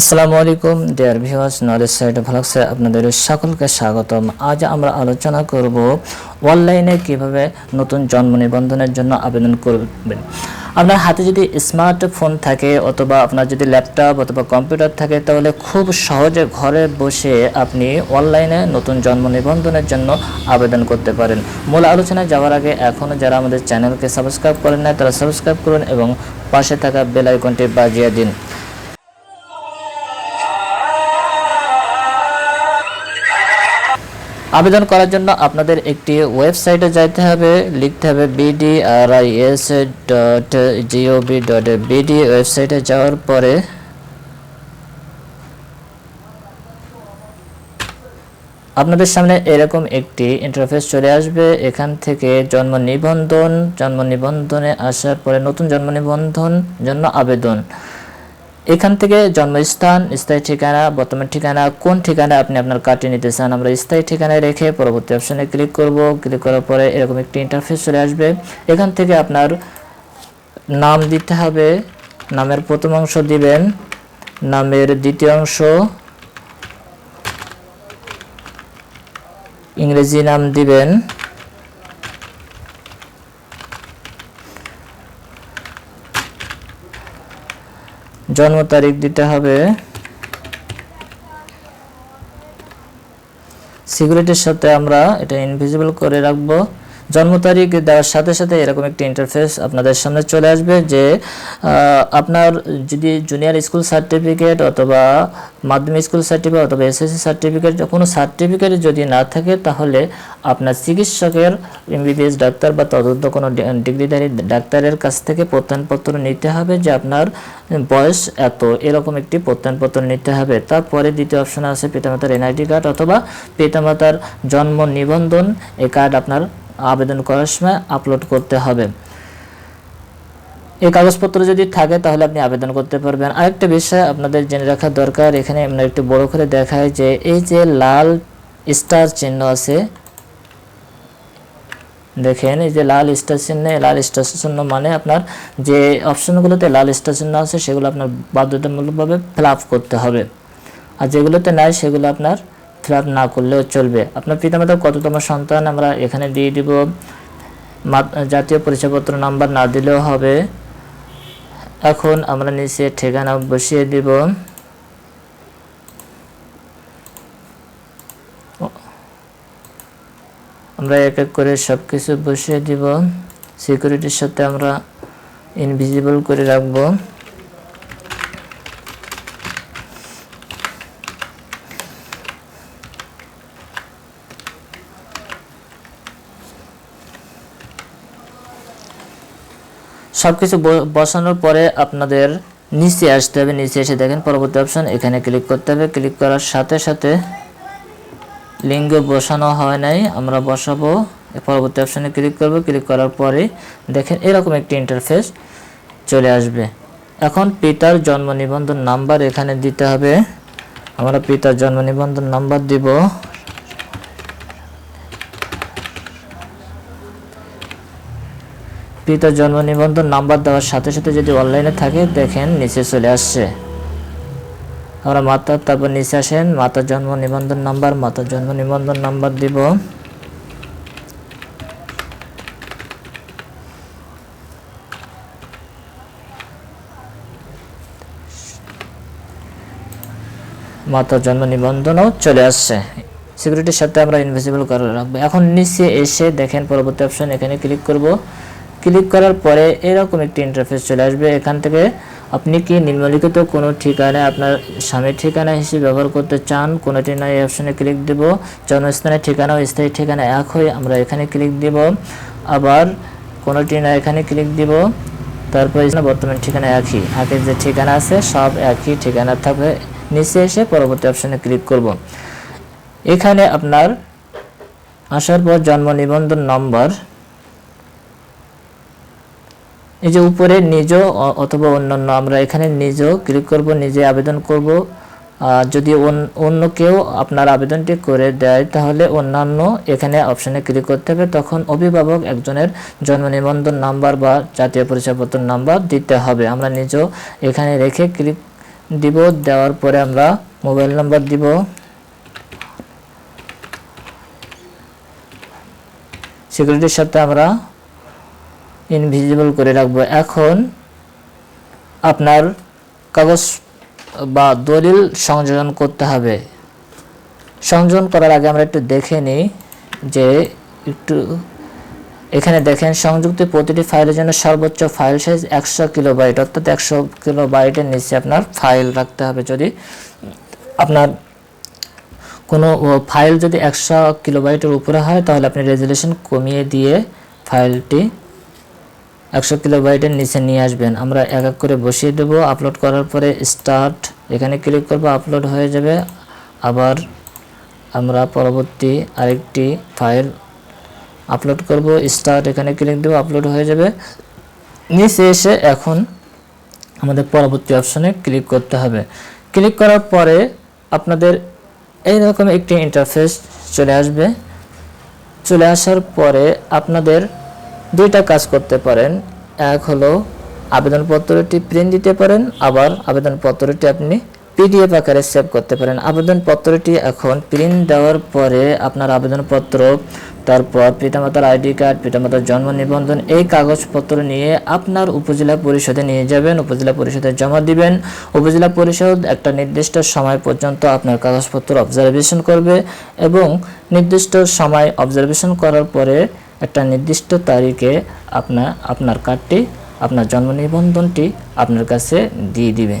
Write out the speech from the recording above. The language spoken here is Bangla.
আসসালামু আলাইকুম দেয়ার ভিউয়ার্স নলেজ সাইড ভ্লগসে আপনাদের সকলকে স্বাগতম। আজ আমরা আলোচনা করব অনলাইনে কীভাবে নতুন জন্ম নিবন্ধনের জন্য আবেদন করবেন। আপনার হাতে যদি স্মার্টফোন থাকে অথবা আপনার যদি ল্যাপটপ অথবা কম্পিউটার থাকে, তাহলে খুব সহজে ঘরে বসে আপনি অনলাইনে নতুন জন্ম নিবন্ধনের জন্য আবেদন করতে পারেন। মূল আলোচনায় যাওয়ার আগে এখনও যারা আমাদের চ্যানেলকে সাবস্ক্রাইব করেন না তারা সাবস্ক্রাইব করুন এবং পাশে থাকা বেল আইকনটি বাজিয়ে দিন। আবেদন করার জন্য আপনাদের একটি ওয়েবসাইটে যাইতে হবে, লিখতে হবে BDRIS dot GOV dot BD ওয়েবসাইটে যাওয়ার পরে আপনাদের সামনে এরকম একটি ইন্টারফেস চলে আসবে। এখান থেকে জন্ম নিবন্ধন, জন্ম নিবন্ধনে আসার পরে নতুন জন্ম নিবন্ধন জন্য আবেদন। এখান থেকে জন্মস্থান, স্থায়ী ঠিকানা, বর্তমান ঠিকানা, কোন ঠিকানা আপনি আপনার কার্ডটি নিতে চান, আমরা স্থায়ী ঠিকানায় রেখে পরবর্তী অপশনে ক্লিক করব। ক্লিক করার পরে এরকম একটি ইন্টারফেস চলে আসবে। এখান থেকে আপনার নাম দিতে হবে। নামের প্রথম অংশ দিবেন। নামের দ্বিতীয় অংশ। ইংরেজি নাম দিবেন। জন্ম তারিখ দিতে হবে। সিকিউরিটির সাথে আমরা এটা ইনভিজিবল করে রাখব। জন্ম তারিখ দেওয়ার সাথে সাথে এরকম একটি ইন্টারফেস আপনাদের সামনে চলে আসবে যে আপনার যদি জুনিয়র স্কুল সার্টিফিকেট অথবা মাধ্যমিক স্কুল সার্টিফিকেট অথবা এসএসসি সার্টিফিকেট কোনো সার্টিফিকেট যদি না থাকে, তাহলে আপনার চিকিৎসকের এমবিবিএস ডাক্তার বা তদন্ত কোনো ডিগ্রিধারী ডাক্তারের কাছ থেকে প্রত্যয়নপত্র নিতে হবে যে আপনার বয়স এত। এরকম একটি প্রত্যয়নপত্র নিতে হবে। তারপরে দ্বিতীয় অপশন আছে পিতামাতার এনআইডি কার্ড অথবা পিতামাতার জন্ম নিবন্ধন। এই কার্ড আপনার আবেদন করার সময় আপলোড করতে হবে। এই কাগজপত্র যদি থাকে, তাহলে আপনি আবেদন করতে পারবেন। আরেকটা বিষয় আপনাদের জেনে রাখা দরকার, এখানে আমরা একটু বড় করে দেখায় যে এই যে লাল স্টার চিহ্ন আছে, দেখেন, এই যে লাল স্টার চিহ্ন লাল স্টার চিহ্ন মানে আপনার যে অপশনগুলোতে লাল স্টার চিহ্ন আছে, সেগুলো আপনার বাধ্যতামূলকভাবে ফিল করতে হবে। আর যেগুলোতে নাই, সেগুলো আপনার ফিল না করলেও চলবে। আপনার পিতামাতার কততম সন্তান আমরা এখানে দিয়ে দিব। জাতীয় পরিচয়পত্র নাম্বার না দিলেও হবে। এখন আমরা নিচে ঠিকানা বসিয়ে দিব। আমরা এক এক করে সব কিছু বসিয়ে দিব। সিকিউরিটির সাথে আমরা ইনভিজিবল করে রাখব। সব কিছু বসানোর পরে আপনাদের নিচে আসতে হবে, নিচে এসে দেখেন পরবর্তী অপশন এখানে ক্লিক করতে হবে ক্লিক করার সাথে সাথে লিঙ্গ বসানো হয় নাই, আমরা বসাবো পরবর্তী অপশনে ক্লিক করব ক্লিক করার পরে দেখেন এরকম একটি ইন্টারফেস চলে আসবে। এখন পিতার জন্ম নিবন্ধন নাম্বার এখানে দিতে হবে। আমরা পিতার জন্ম নিবন্ধন নাম্বার দিব। পিতার জন্ম নিবন্ধন নাম্বার দেওয়ার সাথে সাথে যদি অনলাইনে থাকে, দেখেন নিচে চলে আসছে। আমরা মাতার তারপর নিচে আসেন মাতার জন্ম নিবন্ধন নাম্বার মাতার জন্ম নিবন্ধন নাম্বার দিব। মাতার জন্ম নিবন্ধনও চলে আসছে। সিকিউরিটির সাথে আমরা ইনভিজিবল করে রাখব। এখন নিচে এসে দেখেন পরবর্তী অপশন এখানে ক্লিক করব। ক্লিক করার পরে এরকম একটি ইন্টারফেস চলে আসবে। এখান থেকে আপনি কি নিম্নলিখিত কোনো ঠিকানা আপনার স্বামীর ঠিকানা হিসেবে ব্যবহার করতে চান, কোনোটি না, এই অপশনে ক্লিক দেব। জন্মস্থানের ঠিকানা ও স্থায়ী ঠিকানা এক হয়ে আমরা এখানে ক্লিক দিব। আবার কোনোটি না, এখানে ক্লিক দিব। তারপর বর্তমান ঠিকানা একই। আগের যে ঠিকানা আছে, সব একই ঠিকানা থাকবে। নিচে এসে পরবর্তী অপশনে ক্লিক করব। এখানে আপনার আসার পর জন্ম নিবন্ধন নম্বর এই যে উপরে নিজ অথবা অন্যান্য, আমরা এখানে নিজ ক্লিক করব, নিজে আবেদন করব। আর যদি অন- অন্য কেউ আপনার আবেদনটি করে দেয়, তাহলে অন্যান্য এখানে অপশনে ক্লিক করতে হবে। তখন অভিভাবক একজনের জন্ম নিবন্ধন নাম্বার বা জাতীয় পরিচয়পত্র নাম্বার দিতে হবে। আমরা নিজেও এখানে রেখে ক্লিক দিব, দেওয়ার পরে আমরা মোবাইল নাম্বার দিব। সিকিউরিটির সাথে আমরা ইনভিজিবল করে রাখব। এখন আপনার কাগজ বা দলিল সংযোজন করতে হবে। সংযোজন করার আগে আমরা একটু দেখে নিই যে একটু এখানে দেখেন, সংযুক্ত প্রতিটি ফাইলের জন্য সর্বোচ্চ ফাইল সাইজ একশো কিলোবাইট, অর্থাৎ একশো কিলোবাইটের নিচে আপনার ফাইল রাখতে হবে। যদি আপনার কোনো ফাইল যদি একশো কিলোবাইটের উপরে হয়, তাহলে আপনি রেজুলেশন কমিয়ে দিয়ে ফাইলটি একশো কিলো কিলোবাইটের নিচে নিয়ে আসবেন। আমরা এক এক করে বসিয়ে দেব। আপলোড করার পরে স্টার্ট এখানে ক্লিক করব আপলোড হয়ে যাবে। আবার আমরা পরবর্তী আরেকটি ফাইল আপলোড করব। স্টার্ট এখানে ক্লিক দেবো আপলোড হয়ে যাবে। নিচে এসে এখন আমাদের পরবর্তী অপশনে ক্লিক করতে হবে। ক্লিক করার পরে আপনাদের এইরকম একটি ইন্টারফেস চলে আসবে। চলে আসার পরে আপনাদের দুইটা কাজ করতে পারেন। এক হলো আবেদনপত্রটি প্রিন্ট দিতে পারেন, আবার আবেদনপত্রটি আপনি পিডিএফ আকারে সেভ করতে পারেন। আবেদনপত্রটি এখন প্রিন্ট দেওয়ার পরে আপনার আবেদনপত্র, তারপর পিতামাতার আইডি কার্ড, পিতামাতার জন্ম নিবন্ধন, এই কাগজপত্র নিয়ে আপনার উপজেলা পরিষদে নিয়ে যাবেন, উপজেলা পরিষদে জমা দিবেন। উপজেলা পরিষদ একটা নির্দিষ্ট সময় পর্যন্ত আপনার কাগজপত্র অবজারভেশন করবে এবং নির্দিষ্ট সময় অবজারভেশন করার পরে একটা নির্দিষ্ট তারিখে আপনার আপনার কার্ডটি আপনার জন্ম নিবন্ধনটি আপনার কাছে দিয়ে দিবে।